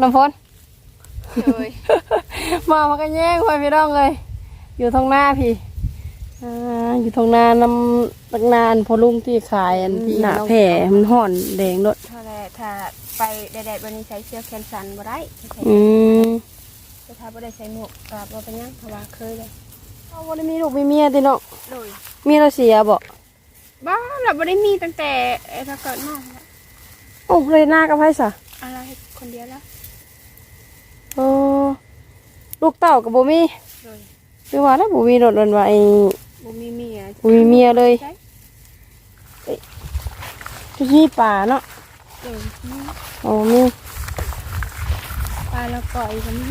น้ำฝนโดยมามากันแย่งไปพี่น้องเลย อยู่ทางหน้าพี่อ่าอยู่ทางหน้าน้ำตักนานพอลุงที่ขายอันที่หน้าแผ่มันห่อนแดงรถเท่าไรถ้าไปแดดๆวันนี้ใช้เสื้อแขนสั้นบ่ได้ใช้อืมแต่ถ้าบ่ได้ใส่หมวกก็บ่เป็นหยังเพราะว่าเคยเลยเอาวันนี้มีลูกมีเมียติเนาะโดยเมียเราเสียบ่บ้าเราบ่ได้มีตั้งแต่เอ่อถ้าเกิดมาแล้วโอ้เลยหน้ากับไพ่สะอะไรคนเดียวแล้ว โอ้ลูกเต่ากับบ่มีโดยคือว่าแล้วบ่มีรถเลยว่าไอ้บ่มีเมียบ่มีเมียเลยใช่ทุกที่ป่าเนาะโดยมีโอ้มีปลาแล้วก่อยก็มี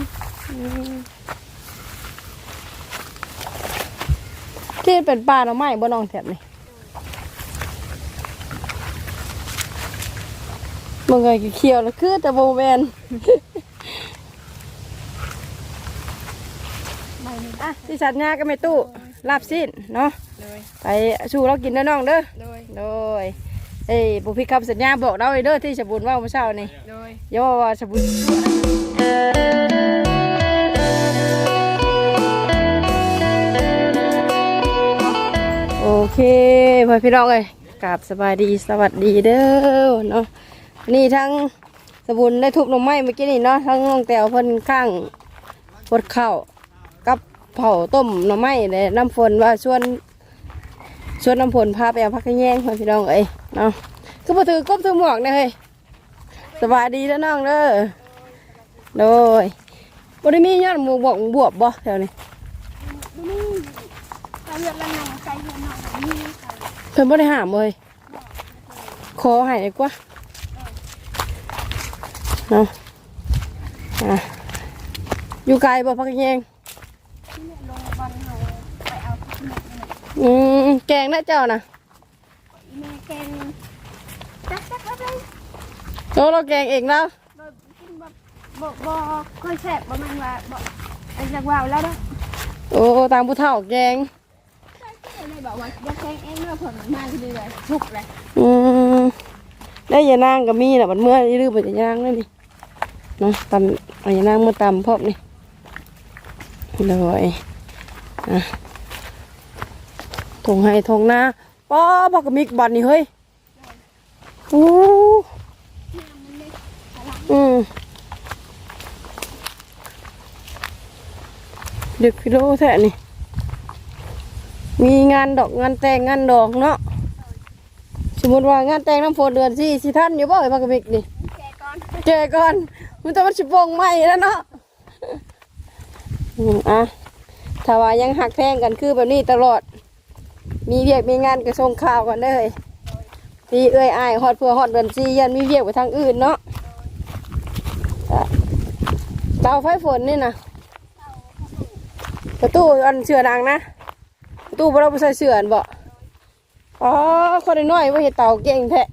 ที่เป็นป่าหน่อไม้บ่น้องแถบนี่มึงไงเขียวแล้วคือแต่บ่แม่น ใบหนึง อะ ที่สัตว์ยาก็ไม่ตู้ลาบสิ้นเนาะโดยไปสู่เรากินเด้อน้องเด้อโดยโดยเอ้ยบุพิดคำสัญญาบอกเราเลยเด้อที่สบุญว่าเมื่อเช้านี่โดยอย่าว่าว่าสบุญโอเคพ่อพี่น้องเอ้ยกราบสบายดีสวัสดีเด้อเนาะนี่ทั้งสบุญได้ทุบลงไม้เมื่อกี้นี่เนาะทั้งน้องแตวเพิ่นข้างปวดเข่ากับ เผาต้มหน่อไม้เลยน้ำฝนว่าชวนชวนน้ำฝนพาไปเอาพักแยงพ่อพี่น้องเอ้ยเนาะคือพอถือกบถือหมวกเนี่ยเฮ้ยสบายดีแล้วน้องเด้อโดยบ่ได้มียอดหมูบวกบวบบ่แถวนี้บ่มีใส่เผื่อดหนองบ่มีใส่เพิ่นบ่ได้หามเลยขอให้ดีกว่าเนาะอะอยู่ไกลบ่พักแยง เนี่ยลงบอลเฮาไปเอาที่หมดนี่ อืมแกงนะเจ้านะอีแม่แกงจักจักเอาไปโอ้เราแกงเองแล้วบ่กินบ่บ่บ่ค่อยแซ่บบ่แม่นว่าบ่ไอ้จักว่าวแล้วเด้อโอ้ตามผู้เฒ่าแกงไม่บอกว่าจะแกงเองเมื่อผลมันมาเรื่อยๆทุกเลยอืมได้ยานางก็มีแหละมันเมื่อยื้อไปจะยานางนั่นดิเนาะตำเอายานางมาตำพร้อมนี่เลยอะ ทงให้ทงหน้าป้อบอกกมิกบันนี่เฮ้ยโอ้อืมเด็กกิโลแท้นี่ มีงานดอกงานแต่งงานดอกเนาะสมมติว่างานแต่งน้ำฝนเดือนสี่สิท่านอยู่บ่ไอ้พักกะมิกนี่แกก่อนเจก่อนมันต้องมันสิบงใหมแล้วเนาะอืมอะถ้าว่ายังหักแพงกันคือแบบนี้ตลอด มีเวียกมีงานก็ส่งข่าวกันเลยพี่เอ้ยอายฮอดเพื่อฮอดเดือนสี่ยันมีเวียกไปทางอื่นเนาะเตาไฟฝนนี่นะประตูอันเสือดังนะประตูบ่เราไปใส่เสือนบ่อ๋อคนน้อยว่าเห็ดเต่าเก่งแท้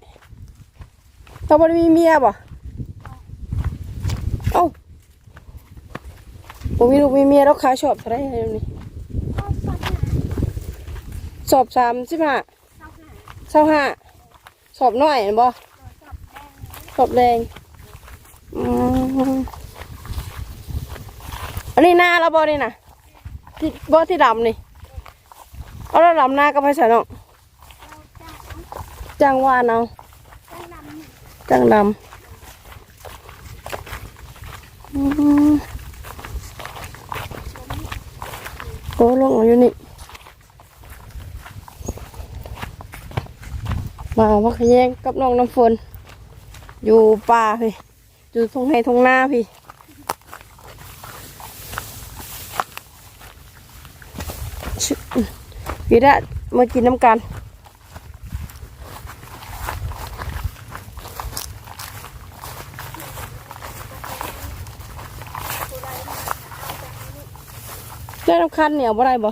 เขาบ่ได้มีเมียบ่เอ้าผมมีลูกมีเมียแล้วขายชอบเท่ไหรเดี๋ยวนี้ อบสามสิบห้าสักหนาเศร้าห้าสอบน้อยเห็นบ่ตัวสับแดงสอบแดงอันนี้หน้าแล้วบ่นี่นะที่บ่ที่ดำนี่เอาแล้วดำหน้าก็ไปใส่น้องเราจะจ้างวานเอาตั้งลำจังดำโอ้ลงมาอยู่นี่ มาเอามาขะแยงกับน้องน้ำฝน อยู่ป่าพี่ อยู่ทงไห้ทงหน้าพี่พี่ได้มากินน้ำกันได้น้ำคันเหนียวบ่ได้บ่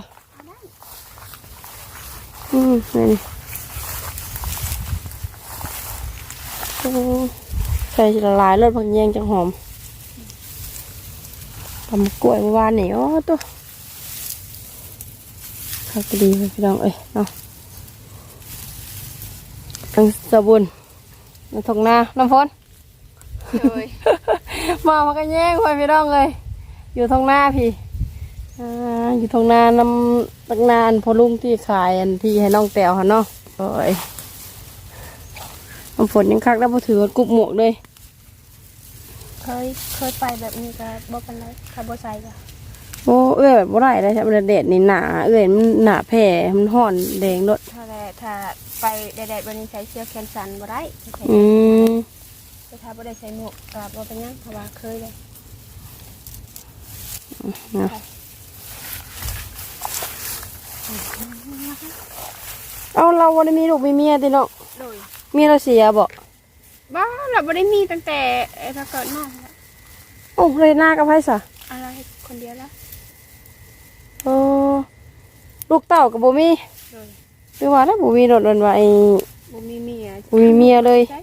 อืมนี่นี่โอ้ ใส่ละลายรสผักแยงจังหอมทำกล้วยเมื่อวานนี่อ๋อตัวข้าวก็ดีเลยพี่น้องเอ้ยเนาะทั้งสบุนน้ำทงนาน้ำฝนโดยมามากันแย่งไปพี่น้องเลยอยู่ทางหน้าพี่อ่าอยู่ทางหน้านำตักนานพอลุงที่ขายอันที่ให้น้องแตวค่ะเนาะโอ้ย น้ำฝนยังคักแล้วพอถือว่ากุบหมวกเลยเคยเคยไปแบบนี้ก็บ่เป็นไรถ้าบ่ใส่ก็โอ้เอ้ยแบบบ่ได้เลยใช่ไหมเด็ดนี่หนาเอ้ยมันหนาแผ่มันห่อนแดงรถถ้าแลถ้าไปแดดๆวันนี้ใส่เสื้อแขนสั้นบ่ได้ใส่อืมแต่ถ้าบ่ได้ใส่หมวกก็บ่เป็นหยังเพราะว่าเคยเลยเนาะเอาเราวันนี้มีลูกมีเมียติเนาะโดย เมียเราเสียบ่บ้าเราบ่ได้มีตั้งแต่เอ่อถ้าเกิดมาแล้วโอ้เลยหน้ากับไพ่สะอะไรคนเดียวแล้วโอ้ลูกเต่ากับบ่มีโดยคือว่าถ้าบ่มีรถมันว่าไอ้ บ่มีเมียบ่มีเมียเลย ใช่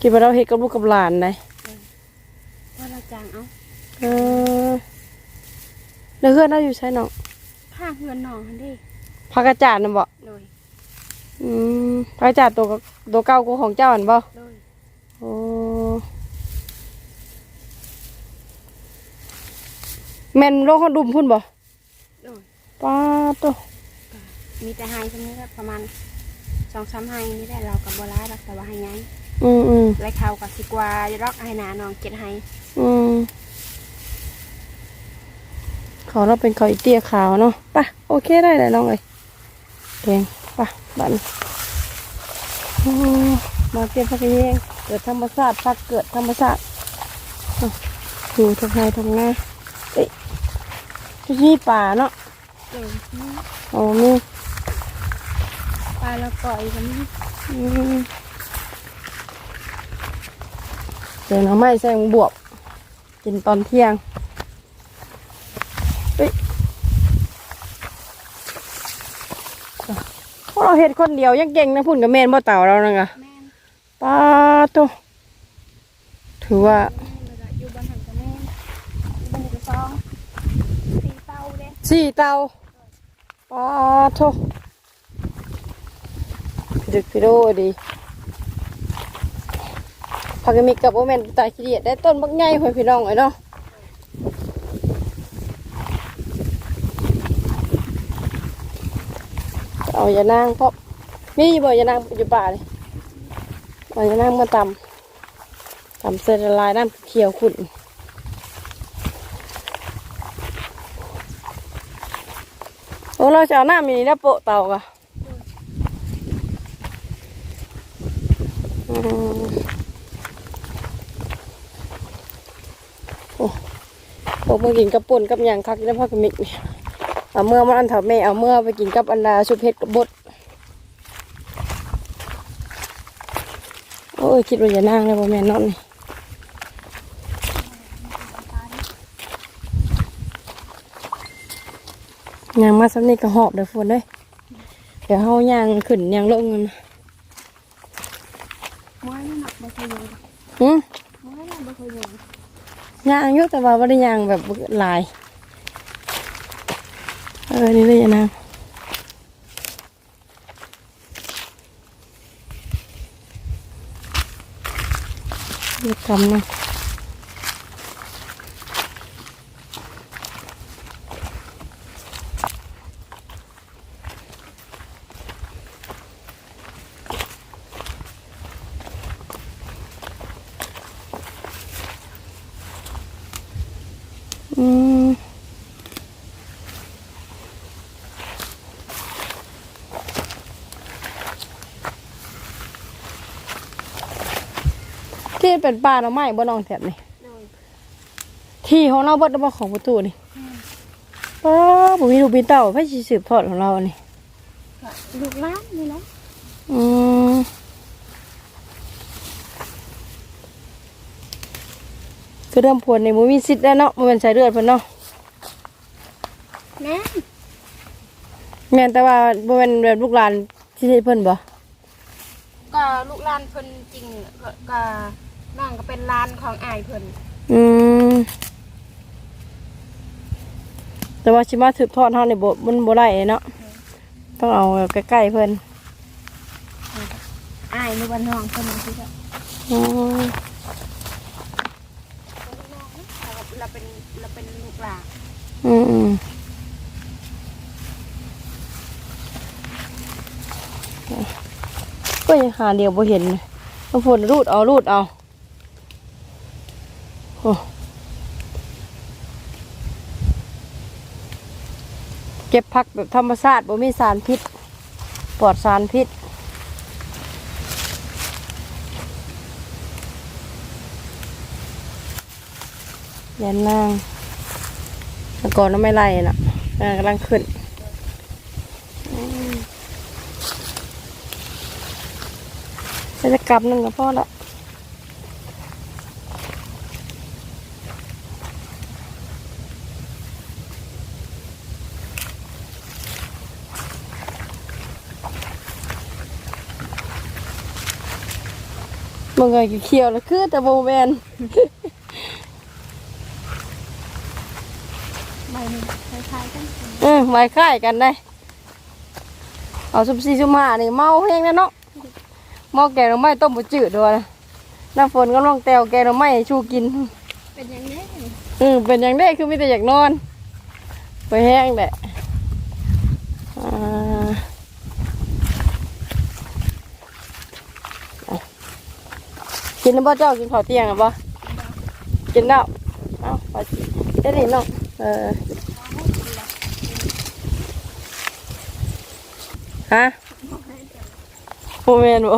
คิดว่าเราเฮ็ดกับลูกกับหลานได้ว่าเราจ้างเอาเออแล้วเพื่อนเราอยู่ใช่เนาะผ้าเฮือนน้องหั่นเด้ พักกระจาดน่ะบ่โดยอืมพักกระจาดตัวก็ตัวเก่ากูของเจ้าอันบ่โดยโอ้แม่นโลกเขาดุมพุ่นบ่โดยป้าตัวมีแต่ไฮตรงนี้ก็ประมาณสองสามไฮนี่แหละเรากับบัวร้ายเราแต่ว่าไฮยังอืมอืมไรเขากับสิกว่าจะรอกไฮหนาน้องเจ็ดไฮอืมเขาเราเป็นเขาอีเตี้ยขาวเนาะไป่ะโอเคได้เลยน้องเอ้ย แกงไป่ะบัดนอืมมาเตรียมพักเองเกิดธรรมชาติพักเกิดธรรมชาติอะอยู่ทางไงทางหน้าเอ้ยที่นี่ป่าเนาะโดยนี่โอ้มีปลาเราก่อยกันนี่อืมเดี๋ยวน้ำไม้ใส่หมูบวบกินตอนเที่ยงเฮ้ยพวก เราเห็ดคนเดียวยังเก่งนะพุ่นกับแมนบ่เต่าเรานะกะแม่นป้าโตถือว่า แม่นแล้วก็อยู่บ้านหันกับแม่นอยู่บ้านหันกับซองสี่เต้าเด้สี่เตาป้าโตดึกพี่โดดีพักกมิกกับโอแมนตายขี้เดียดได้ต้นบักใหญ่เพื่อนพี่น้องไอ้เนาะ เอาอย่านางเพราะมีบ่อย่านางอยู่ป่าเลยเอาอย่านางมาตำตำเสร็จละลายน้ำเขียวขุ่นโอ้เราจะเอาหน้ำมีนี่แล้วโปะเตากะโอ้โอ้มากินกับป่นกับหยางคักแล้พ่อกบมิกเนี่ย เอาเมื่อมันอันเถาแม่เอาเมื่อไปกินกับอันดาชุบเห็ดกับบดโอ้ยคิดว่าจะนั่งเลยบ่แม่นนอนนี่ยางมาสักนี่ก็หอบเดี๋ยวฝนเลยเดี๋ยวเฮายางขึ้นยางลงกันม้วยนี่หนักบ่เคยอยู่หืมม้วยน่ะบ่เคยอยู่ยางอยู่แต่ว่าไม่ได้ยางแบบหลายเออนี่เลยนะเรียกกำนะ ที่เป็นป่าเราไม่บ่น้องแถบนี่โดยที่ของเราเบิดแล้วบ่ของประตูนี่ป้าบุมีลูกปีเต่าไพ่สิสืบทอดของเรานี่ก็ลูกหล้านนี่แหละอืมคือเริ่มพวนในมูมีสิทธิ์แล้วเนาะมันเป็นสายเลือดเพิ่นเนาะแม่นแม่นแต่ว่าบ่แม่นแบบลูกหลานที่เพิ่นบ่ก็ลูกหลานเพิ่นจริงก็ก็ น้องก็เป็นหลานของอายเพิ่นอืมแต่ว่าชิมาถือทอดเฮานี่บ่มันบ่ได้เนาะต้องเอาใกล้ๆเพิ่นในวันน้องคนนึงที่จะอืมเราเป็นเราเป็นลูกหลานอืมอืมก็ยังหาเดียวบ่เห็นเลยต้องฝนรูดเอารูดเอาโอ้เก็บผักแบบธรรมชาติบ่มีสารพิษ ปลอดสารพิษ ยันนางแต่ก่อนเราไม่ไล่น่ะนางกำลังขึ้นจะกลับนึงกับพ่อละ มึงไงเขียวแล้วคือแต่โบแมนใบหนึ่งคล้ายๆกันเออไว้ค่ายกันได้เอาซุปซีซุปมานี่เมาแห้งแล้วเนาะเมาแกงหน่อไม้ต้มบุจืดด้วยนะน้ำฝนก็ลองแตวแกงหน่อไม้ให้ชูกิน เป็นอย่างนี้อืมเป็นอย่างได้คือมีแต่อยากนอน ไปแห้งแหละอ่าเอา กินแล้วบ่เจ้ากินข้าวเตียงหรือบ่กินแล้วเอ้าไปเด็ดนี่เนาะเออฮะโมเมนบ่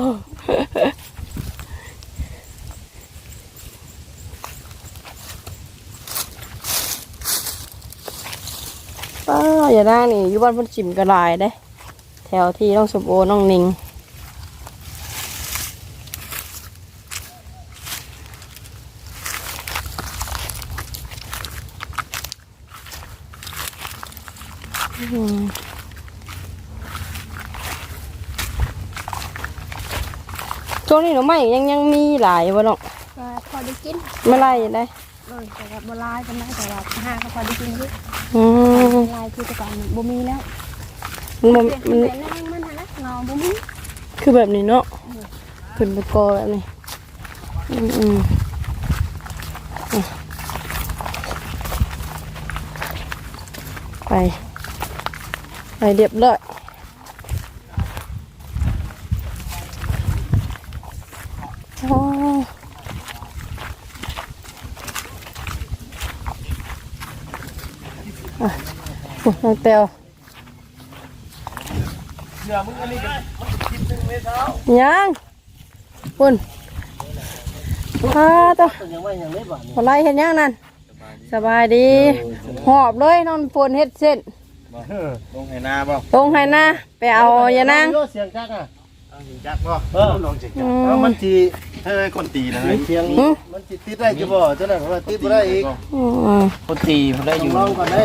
อย่าได้นี่อยู่บ้านพุ่นจิมกระลายได้ แถวที่น้องสมโอน้องนิง ช่วงนี้หนูไม่ยังยังมีหลายบ่น้องก็พอได้กินไม่ไล่ได้เออแต่ว่าโบราณกันได้แต่ว่าห้าก็พอได้กินด้วยอืมลายคือแต่ก่อนบ่มีแล้วมันบ่เปลี่ยนมันเป็นแรงมันนะเงาบ่มีคือแบบนี้เนาะขึ้นไปกอแบบนี้อืมอืมอะไปไปเรียบร้อยโอ้อะโอ้ น้องเตียวยังคุณข้าตัวอะไรเห็นยังนั่นสบายดีหอบเลยนอนฝนเฮ็ดเส้นลงให้หน้าบ่ตรงให้นะไปเอาอย่านั่งเสียงจักอะเอาสิจักบ่เออลงสิอืจักมแล้วมันสิเฮ้ยคนตีนะเสียงหืมมันสิติดได้จะบ่เจ้านั้นเพราะว่าติดบ่ได้อีกอืมคนตีมันได้อยู่ลองก่อนได้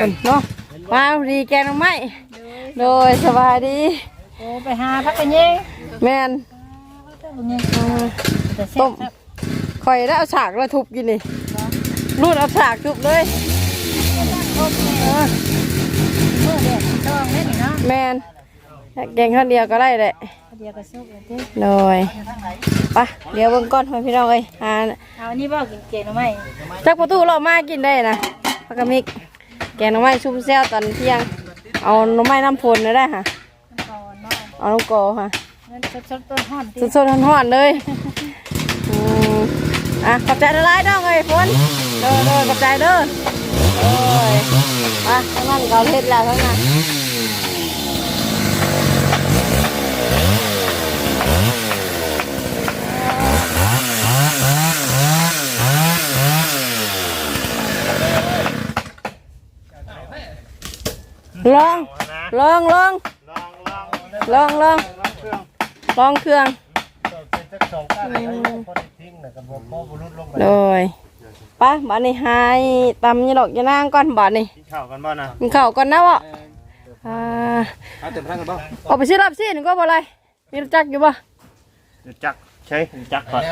คนเนาะมาดีแกน่องไม้โดยสบายดีโอ้ไปหาพักกันเย่แมนต้มข่อยได้เอาฉากแล้วทุบกินนี่รูดเอาฉากทุบเลยแมนแกงข้าวเดียวก็ได้แหละ เดียวก็สุกเลยเด้โดยไปเดี๋ยวเบิ่งก้อนให้พี่น้องเอ้ยอ่าเอาอันนี้บ่กินเก่งหรือไม่จากประตูเรามากินได้นะพักกะมิก แกงหน่อไม้ชุ่มแซ่บตอนเที่ยง เอาหน่อไม้น้ำพลนะได้ค่ะก่อนเนาะเอาน้ำกอค่ะนั่นสดๆต้นห่อนสดๆร้อนๆเลยอืมอะขอบใจละลายน้องเอ้ยฝนเด้อเด้อขอบใจเด้อโอ้ยมาทั้งนั้นเขาเฮ็ดแล้วทั้งนั้น ลองลองลองลองลองลองเครื่องเป็นจักสองก้านให้พอได้ทิ้งน่ะก็บ่พอบ่ลดลงไปเลยไปะบาดนี้หายตำยี่ดอกยานางก่อนบาดนี้กินข้าวกันบ่นะกินข้าวก่อนนะวะอ่าเอาเต็มทั้งกันบ่ออกไปซื้อรับซีนก็บ่อะไรมีรู้จักอยู่บ่เดี๋ยวจักใช่จักก่อน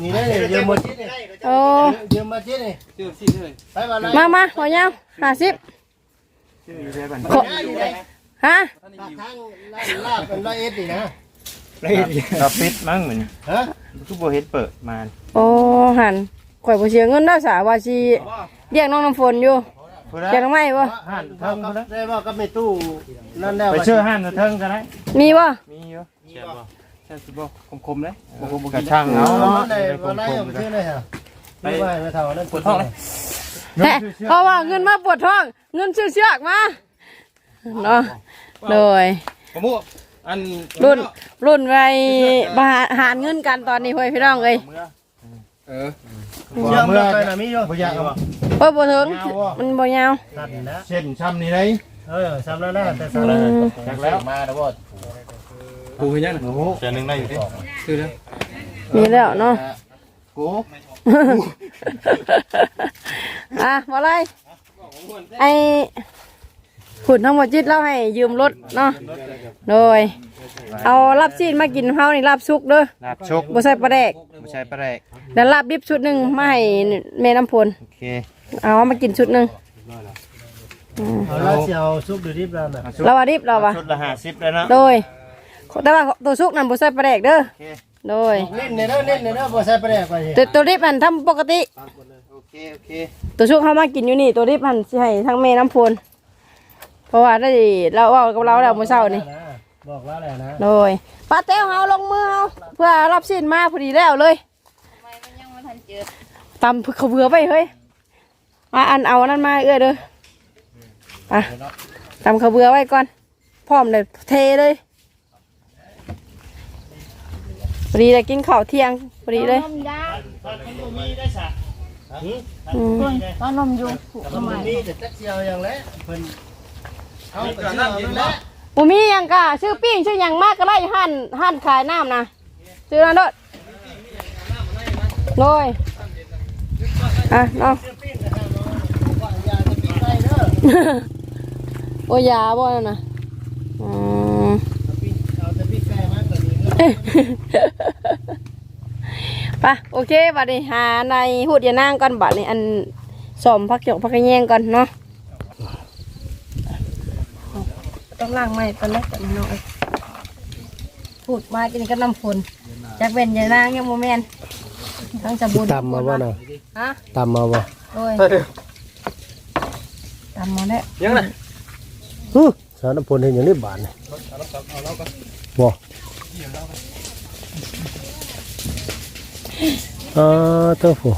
นี่ได้เดี๋ยวหมดนี่โอ้เดี๋ยวมาที่นี่ไปมาเลยมามาหัวยาวห้าสิบ ชื่ออยู่ได้บัดขอฮะปากทางลาบเป็นร้อยเอ็ดนี่นะเราปิดมั้งเหมือนฮะทุกโบเฮ็ดเปิดมาโอ้หันข่อยบ่เสียเงินเนาะสาว่าสิเรียกน้องน้ำฝนอยู่พูดเรียกน้องไม้บ่ห้านเทิงพูดแล้วได้ว่าก็ไม่ตู้นั่นแล้วไปเชื่อห้านเทิงกันได้มีบ่มีอยู่ใช่บ่ใช่สิบ่คมๆเลยกระช่างเอาเอาเนาะเนาะได้ว่าไล่ออกไปชื่อเลยฮะไปไปไปเท่านั้นปวดท้องเลย แหะเพราะว่าเงินมาปวดท้อง เงินซื้อเชือกมาเนาะโดยผมบอกอันรุ่นรุ่นไว้บาหารเงินกันตอนนี้เฮ้ยพี่น้องเอ้ยเออเชื่อมไปนะมีอยู่บ่อยากเอาเพิ่บ่ถึงมันบ่ยาวนั่นนะเช่นช้ำนี่ได้เออซ้ำแล้วนะแต่อืซ้ำแล้วมจากแล้วมาแล้วบ่กูเห็นยังโอ้โหแค่นึงได้อยู่ดิคือแล้วมีแล้วเนาะกู อะบ่ไรไอ้ขุนทั้งหมดจิตเล่าให้ยืมรถเนาะโดย เอาลาบซีนมากินเฮานี่ลาบซุกเด้อลาบชกบ่ใส่ปลาแดกไม่ใช่ปลาแดกแล้วลาบดิบชุดหนึ่งมาให้แม่น้ำพลโอเคเอามากินชุดหนึ่งอืมเอาแล้วเสียวซุปดูดิบแล้วนะเราว่าดิบเราว่าชุดละห้าสิบเลยนะโดยแต่ว่าตัวซุกนั่นบ่ใส่ปลาแดกเด้อโอเคโดยเล่นเนี่ยเด้อเล่นเนี่ยเด้อบ่ใส่ไปแดกไปสิตัวตัวดิบมันทำปกติโอ เคโอเคตัวซุกเขามากินอยู่นี่ตัวดิบมันสิให้ทั้งแม่น้ำพลเพราะว่าได้เราเว้ากับเราแล้วมื้อเช้านี่บอกแล้วแหละนะโดยป้าเต้วเฮาลงมือเฮาเพื่อรับสินมาพอดีแล้วเลยทำไมมันยังไม่ทันเจอตำเขาเบื่อไปเฮ้ยมาอันเอาอันนั้นมาเอื้อเด้อไปตำเขาเบื่อไว้ก่อนพร้อมเลยเทเลยพอดีเลยกินข้าวเที่ยงพอดีเลยนมยามีได้สะ อืมตอนนมอยู่ผูกทำไมมีแต่จักเสียวอย่างแล้วเพิ่นเอาไปเชื่อมันแล้วปูมีหยังกะชื่อปิ้งชื่อหยังมากก็ไล่หั่นหั่นขายน้ำนะชื่อนั่นโดดโดยอะเนาะโอ้ยาบ่นั่นนะอืม เอาแต่พี่แฟมาตัวนี้ไปโอเคบัดนี้หาในหูดยานางก่อนบัดนี้อันสมพักหยกพักกระแยงก่อนเนาะต้องล้างไม้ตอนแรกแต่มันน้อยพูดมากินกับน้ำฝนจากเป็นยานางยังโมเมนทั้งสบู่ตำมาบ่น่ะฮะตำมาบ่โอ้ยตำมาแล้วยังไงฮึสารพลเห็นอย่างนี้บาดนี่บ่ ออเต้าผู้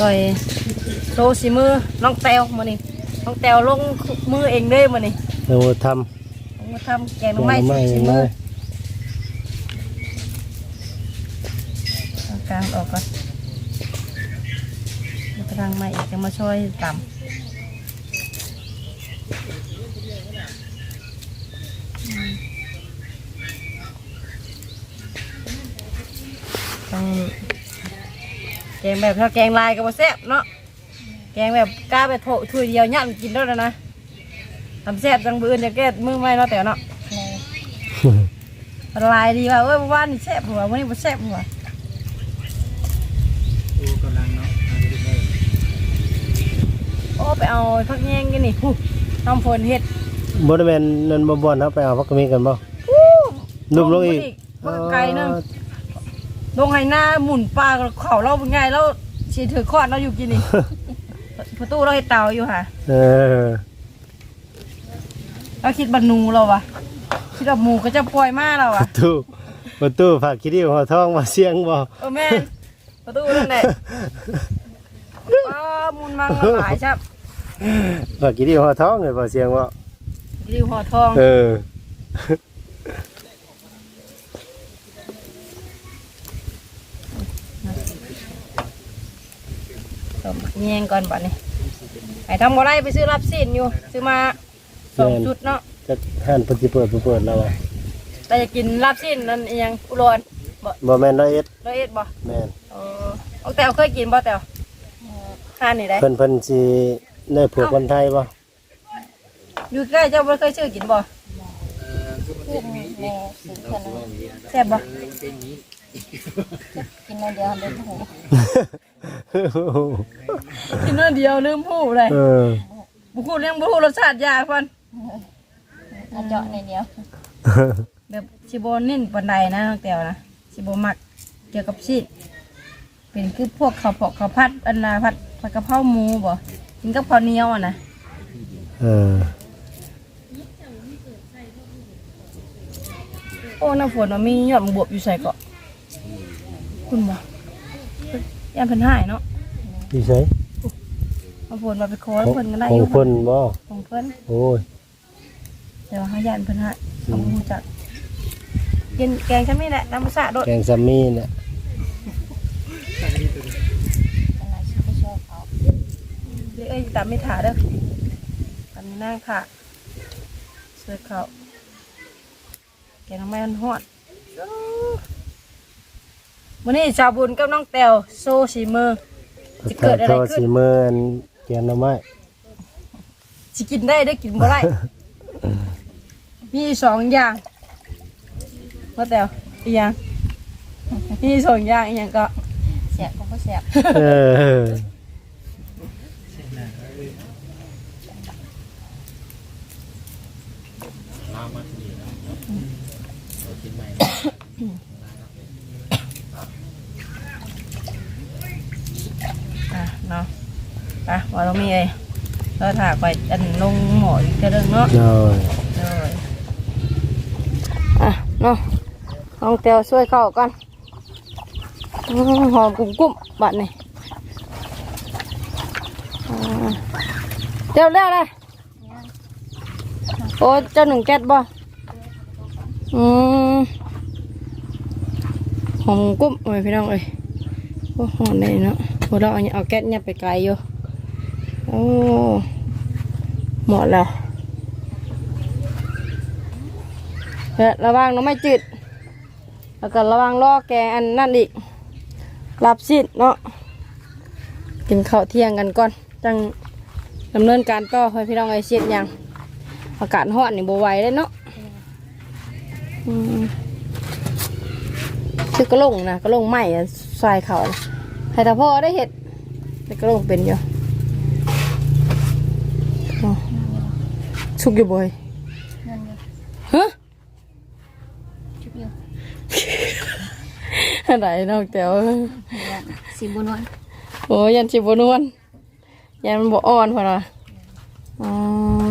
ต่อยโซสีมือน้องแตวมานี่น้องแตวลงมือเองเด้มานี่เราทลงมาทำแกงำหน้ำไม้สีมือกลางออกก่อนากลางม้อีกจะมาช่วยตำแกงแบบถ้าแกงลายก็บ่แซ่บเนาะแกงแบบกล้าไปโถถ้วยเดียวย่างกินได้แล้วนะทำแซ่บจังบืนจะแก้มือไม่เนาะแต่เนาะลายดีว่าเอ้ยเมื่อว่านนี่แซ่บหัววันนี้บ่แซ่บหัว ไปเอาพักแยงกันนี่หูน้ำฝนเฮ็ดบริเวณนั้นบ่บ่อนครับไปเอาพักกะมีกันบ่อู้ลุมลงอีกพักไก่นึงลงให้หน้าหมุนปลากับเขาเราเป็นไงแล้วชีถือคอดเราอยู่กินนี่ประตูเราให้เตาอยู่ค่ะเออเราคิดบันนูเราวะคิดว่าหมูก็จะปล่อยมาเราปอะระตูประตูฝากคิดดิหัวทองมาเสียงบ่เออแม่นประตูนั่นแหละอ้ามุนมังหลายชับ ฝากคิดดิหัวทองเลยบ่เสียงบ่ริวห่อทองเออเงียงก่อนบัดนี้ไอ้ทำบ่ได้ไปซื้อรับสินอยู่ ซื้อมาสองชุดเนาะจะหันเพิ่นสิเปิดเปิดแล้วว่ะแต่จะกินรับสินนั่นอีหยังอุรนบ่บ่แม่นร้อยเอ็ดร้อยเอ็ดบ่แม่นเออเอาแต่เคยกินบ่แต่วทานนี่ได้เพิ่นเพิ่นสิ ได้ผูกคนไทยบ่อยู่ใกล้เจ้าบ่เคยซื้อกินบ่ขึ้นแม่สิเพิ่นแซ่บบ่กินน้อยเดียวเดินหูกินน้อยเดียวลืมหูเลยเออบุคูเลี้ยงบุคูรสชาติยาเพิ่นเอาเจาะในเดียวแบบสิโบเน้นปานใดนะน้องแต้วนะสิโบมักเกี่ยวกับชีสเป็นคือพวกข้าวเผาะข้าวผัดอันนาผัดผัดกะเพราหมูบ่ กินกับข้าวเหนียวอะนะเออโอ้น้ำฝนมันมียอดบวบอยู่ใส่เกาะคุณบ่ย่านเพิ่นหายเนาะพี่ใช้น้ำฝนมาไปขอของเพิ่นก็ได้ขอองยู่เพิ่นบ่ของเพิ่นโอ้ยแต่ว่าเขาย่านเพิ่นหายเขาบ่รู้จักกินแกงชั้นนี่แหละน้ำสะโดดแกงซัมมี่เนี่ยอะไรชื่อไม่ชอบเขา เรียกเอ้ยตามไม่ถาเด้อตามไม่นั่งค่ะสวยเขาแกงทำไมมันฮอดวันนี้ชาวบุญกับน้องแตวโซสีมือจะเกิดอะไรขึ้นโทษสีมืออันแกงหน่อไม้สิกินได้ได้กินบ่ได้มีสองอย่างว่าแต่อีกอย่างมีสองอย่างอีกอย่างก็เสียบก็บ่เสียบ เออ อะเนาะ อะว่าเรามีไอ้เราถากไปอันลงหมออีกเรื่องเนาะหน่อยเลยอะเนาะลองเตียวช่วยเข้ากันอืมหอมกุ้มกุ้มๆบัดนี่อ่าเตียวแล้วเลยโอ้เจ้าหนึ่งแก๊สบ่อืมหอมกุ้มโอ้ยพี่น้องเอ้ยโอ้หอมเลยเนาะพวกเราเอาเอาแก๊สเนี่ยไปไกลอยู่ โอ้หมดแล้วและระวังน้ำไม่จืดแล้วก็ระวังล่อแกอันนั่นอีกรับสิเนาะกินข้าวเที่ยงกันก่อนจังดำเนินการต่อให้พี่น้องไอเสียดยังอากาศร้อนนี่บไหวเลยเนาะอืมคือกระลงนะกระลงใหม่อะทรายเขาให้ตาพ่อได้เห็ดแต่กระลงเป็นอยู่อ๋อ ชุกอยู่บ่อยนั่นอยู่ฮะชุบอยู่อะไรน้องแต๋วสีบุญวันโอ้ยันสิบนวลยันมันบ่อ่อนพอละอืม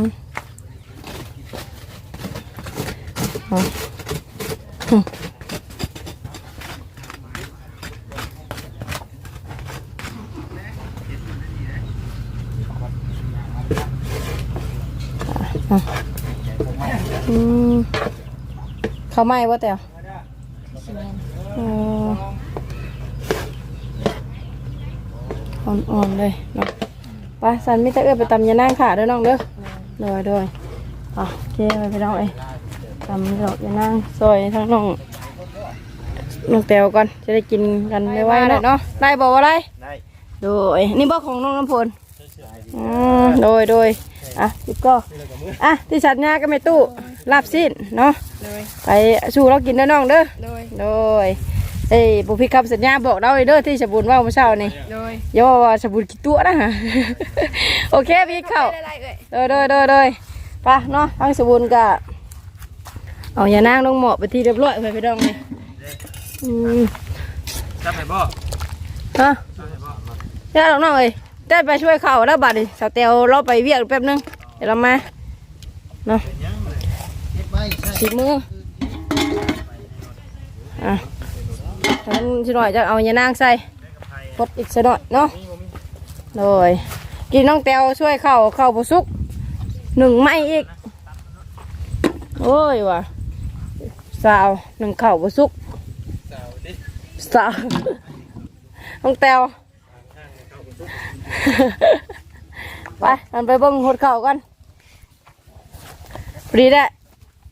เอาหึอะอืม เขาไหม้ว่าแต่วซีเมนต์อ๋ออ่อนๆเลยเนาะไปสันมิตรเอื้อไปตำยานั่งขาเด้อน้องเด้อโดยโดยอะโอเคไปพี่น้องเอ้ยตำดอกยานั่งซอยทั้งน้องน้องแตวก่อนจะได้กินกันไม่ไหวๆเนาะได้บอกว่าได้ได้โดยนี่บอกของน้องน้ำพลอ่าโดยโดยอะจิบก็อะที่ชัดหน้าก็ไม่ตู้ ลาบสิ้นเนาะโดยไปสู่เรากินเด้อน้องเด้อโดยโดยเอ้ยบุพิคำสัญญาบอกเราเด้อที่สบุนว่าเมื่อเช้านี่โดยอย่าว่าว่าสบุนกี่ตัวนะฮะโอเคพี่เข้าอะไรเอ่ยโดยโดยโดยโดยไปเนาะทั้งสบุนก็เอาอย่านั่งลงหมอบไปที่เรียบร้อยไปพี่น้องเลยอืมจับไปบ่ฮะจับไปบ่เดี๋ยวน้องเอ้ยได้ไปช่วยเขาแล้วบัดนี้สาวเตียวเราไปเวียกแป๊บนึงเดี๋ยวเรามาเนาะ สีมืออะฉันชิหน่อยจะเอายานั่งใส่พดอีกสักหน่อยเนาะโดยกินน้องแตวช่วยเข้าเข้าบุสุกหนึ่งไม่อีก โอ้ยว่ะสาวหนึ่งเข่าบุสุกสาวน้องแตวไปกันไปเบิ้งหดเข่ากันพอดีแหละ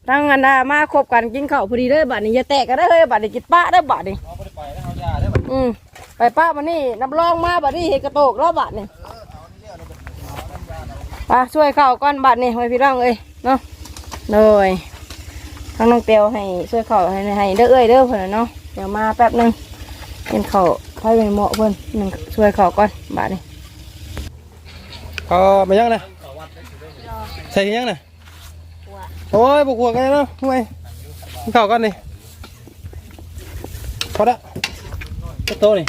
ทั้งอันดามาคบกันกินข้าวพอดีเลยบัดนี้อย่าแตกกันได้อเลยบัดนี้กินป้าได้อบัดนี้เอาไปไปแล้วเอายาได้บ่อืมไปป้ามานี่น้ำรองมาบัดนี้เห็ดกระโตกรอบบัดนี่ไปช่วยเข้าก้อนบัดนี่ไว้พี่น้องเอ้ยเนาะเลยทั้งน้องเตียวให้ช่วยเขาให้ให้เด้อเอ้ยเด้อเพิ่นน่ะเนาะเดี๋ยวมาแป๊บหนึงเป็นเขาค่อยไปเหมาะเพิ่นหนึ่งช่วยเขาก่อนบาดนี้ก็มายังนะใส่ยังนะ โอ้ยบุกหัวกันเนาะห่วยกินข้าวกันนี่พอละกระโตนี่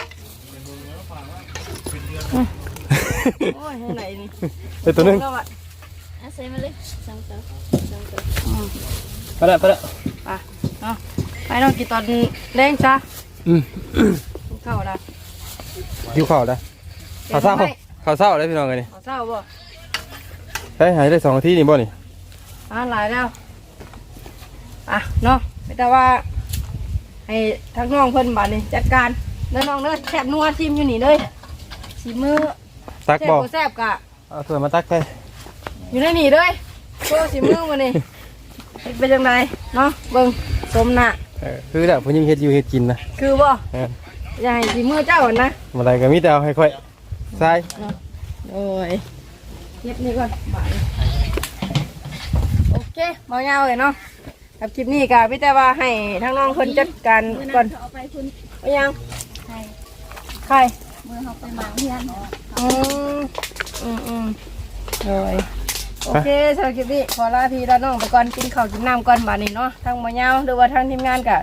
โอ้ยให้ไหนนี่เดี๋ยวตัวหนึงแล้วอะเอาใส่มาเลยสองตัวสองตัวพอละพอละไปเนาะไปน้องกินตอนแรงจ้ะอืมกินข้าวละหิวข้าวแล้วข้าวเศร้าข้าวเศร้าเลยพี่น้องกันนี่ข้าวเช้าบ่เฮ้ยหายได้สองนาทีนี่บ่นี่ อ่าหลายแล้ว อะเนาะไม่แต่ว่า ให้ทั้งน้องเพิ่นบาดนี้จัดการเด้อน้องเด้อแคบนัวชิมอยู่นี่เลยชิมมือตักแซ่บบ่บ่แซ่บกะ เอาส่วนมาตักไปอยู่ในนี่เลยโชว์ชิมมือมานี่ คิดไปจังไดเนาะเบิ่งสมหน้าเออคือแบบผู้หญิงเฮ็ดอยู่เฮ็ดกินนะคือบ่เอออย่าให้ชิมมือเจ้าก่อนนะ มาอะไรก็มีแต่เอาให้ค่อยใส่โอ้ยเฮ็ดนี่ก่อนบาดนี้ โอเคบ่ยาวเลยเนาะกับคลิปนี้ก็พี่แต่ว่าให้ทั้งน้องเพิ่นจัดการก่อนเอาไปคุณเอายังใช่ใครเมื่อเขาไปหมาเฮียนอืมอืมอืมเลยโอเคสำหรับคลิปนี้ขอลาพี่ลาน้องไปก่อนกินข้าวกินน้ำก่อนบาดนี้เนาะทั้งบ่ยาวหรือว่าทั้งทีมงานกะ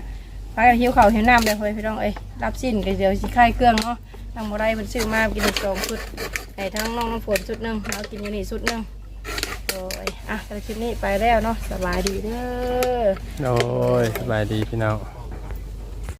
พากันหิวข้าวหิวน้ำเลยเพื่อนพี่น้องเอ้ยรับสิ้นก็เดี๋ยวสิค่ายเครื่องเนาะทางบ่ได้เพิ่นซื้อมากินอีกสองชุดให้ทั้งน้องน้ำฝนชุดหนึงแล้วกินอยู่นี่ชุดหนึง โอ้ยอะคลิปนี้ไปแล้วเนาะสบายดีเด้อโอ้ยสบายดีพี่น้อง